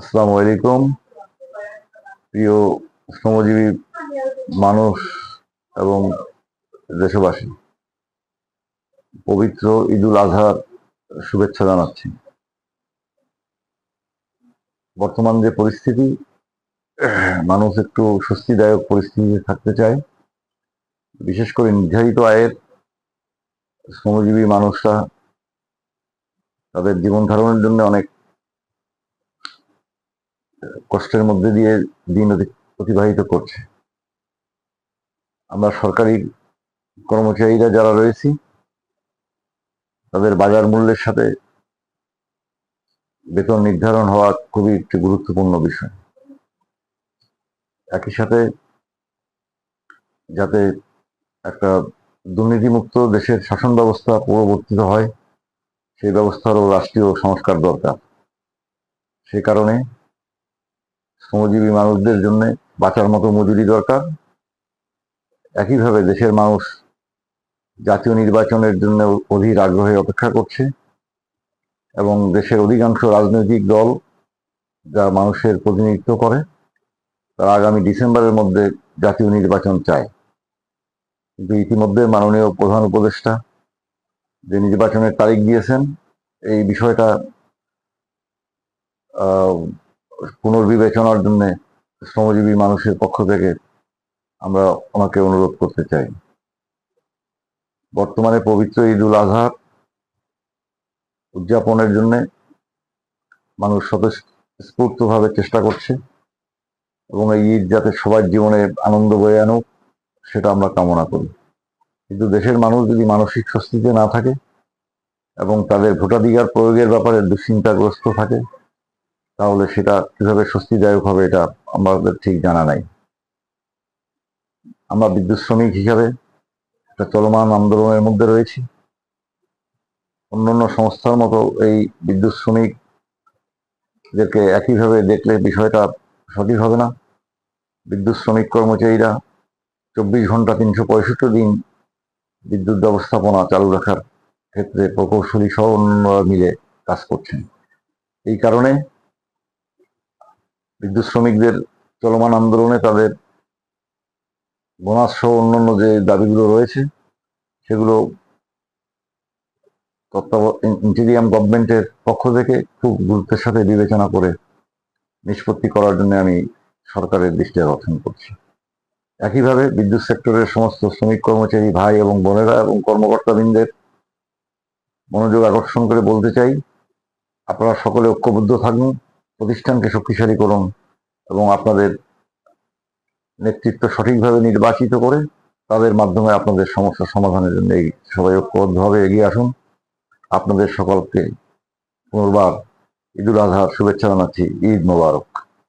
আসসালামু আলাইকুম। প্রিয় শ্রমজীবী মানুষ এবং দেশবাসী, পবিত্র ঈদুল আজহার শুভেচ্ছা জানাচ্ছি। বর্তমান যে পরিস্থিতি, মানুষ একটু স্বস্তিদায়ক পরিস্থিতিতে থাকতে চায়। বিশেষ করে নির্ধারিত আয়ের শ্রমজীবী মানুষরা তাদের জীবন ধারণের জন্য অনেক কষ্টের মধ্যে দিয়ে দিন অতি- অতিবাহিত করছে। আমরা সরকারি কর্মচারীরা যারা রয়েছি, তাদের বাজার মূল্যের সাথে বেতন নির্ধারণ হওয়া খুবই একটি গুরুত্বপূর্ণ বিষয়। একই সাথে যাতে একটা দুর্নীতিমুক্ত দেশের শাসন ব্যবস্থা পরিবর্তিত হয়, সেই ব্যবস্থারও রাষ্ট্রীয় সংস্কার দরকার। সে কারণে শ্রমজীবী মানুষদের জন্য বাঁচার মতো মজুরি দরকার। একইভাবে দেশের মানুষ জাতীয় নির্বাচনের জন্য অধীর আগ্রহে অপেক্ষা করছে এবং দেশের অধিকাংশ রাজনৈতিক দল যা মানুষের প্রতিনিধিত্ব করে, তারা আগামী ডিসেম্বরের মধ্যে জাতীয় নির্বাচন চায়। কিন্তু ইতিমধ্যে মাননীয় প্রধান উপদেষ্টা যে নির্বাচনের তারিখ দিয়েছেন, এই বিষয়টা পুনর্বিবেচনার জন্য শ্রমজীবী মানুষের পক্ষ থেকে আমরা ওনাকে অনুরোধ করতে চাই। বর্তমানে পবিত্র ঈদুল আজহার উদযাপনের জন্য মানুষ স্বতঃস্ফূর্তভাবে চেষ্টা করছে এবং এই ঈদ যাতে সবার জীবনে আনন্দ বয়ে আনুক, সেটা আমরা কামনা করি। কিন্তু দেশের মানুষ যদি মানসিক স্বস্তিতে না থাকে এবং তাদের ভোটাধিকার প্রয়োগের ব্যাপারে দুশ্চিন্তাগ্রস্ত থাকে তাহলে সেটা কীভাবে স্বস্তিদায়ক হবে এটা আমাদের ঠিক জানা নাই। আমরা বিদ্যুৎ শ্রমিক হিসাবে একটা চলমান আন্দোলনের মধ্যে রয়েছি। অন্যান্য সংস্থার মতো এই বিদ্যুৎ শ্রমিকদেরকে একইভাবে দেখলে বিষয়টা সঠিক হবে না। বিদ্যুৎ শ্রমিক কর্মচারীরা চব্বিশ ঘণ্টা তিনশো পঁয়ষট্টি দিন বিদ্যুৎ ব্যবস্থাপনা চালু রাখার ক্ষেত্রে প্রকৌশলী সহ অন্যরা মিলে কাজ করছেন। এই কারণে বিদ্যুৎ শ্রমিকদের চলমান আন্দোলনে তাদের বোনাস সহ অন্যান্য যে দাবিগুলো রয়েছে, সেগুলো ইন্টেরিয়াম গভর্নমেন্টের পক্ষ থেকে খুব গুরুত্বের সাথে বিবেচনা করে নিষ্পত্তি করার জন্য আমি সরকারের দৃষ্টি আকর্ষণ করছি। একইভাবে বিদ্যুৎ সেক্টরের সমস্ত শ্রমিক কর্মচারী ভাই এবং বোনেরা এবং কর্মকর্তাবৃন্দের মনোযোগ আকর্ষণ করে বলতে চাই, আপনারা সকলে ঐক্যবদ্ধ থাকুন। প্রতিষ্ঠানকে শক্তিশালী করুন এবং আপনাদের নেতৃত্ব সঠিকভাবে নির্বাচিত করে তাদের মাধ্যমে আপনাদের সমস্যা সমাধানের জন্য এই সবাই ঐক্যবদ্ধভাবে এগিয়ে আসুন। আপনাদের সকলকে পুনর্বার ঈদুল আজহার শুভেচ্ছা জানাচ্ছি। ঈদ মোবারক।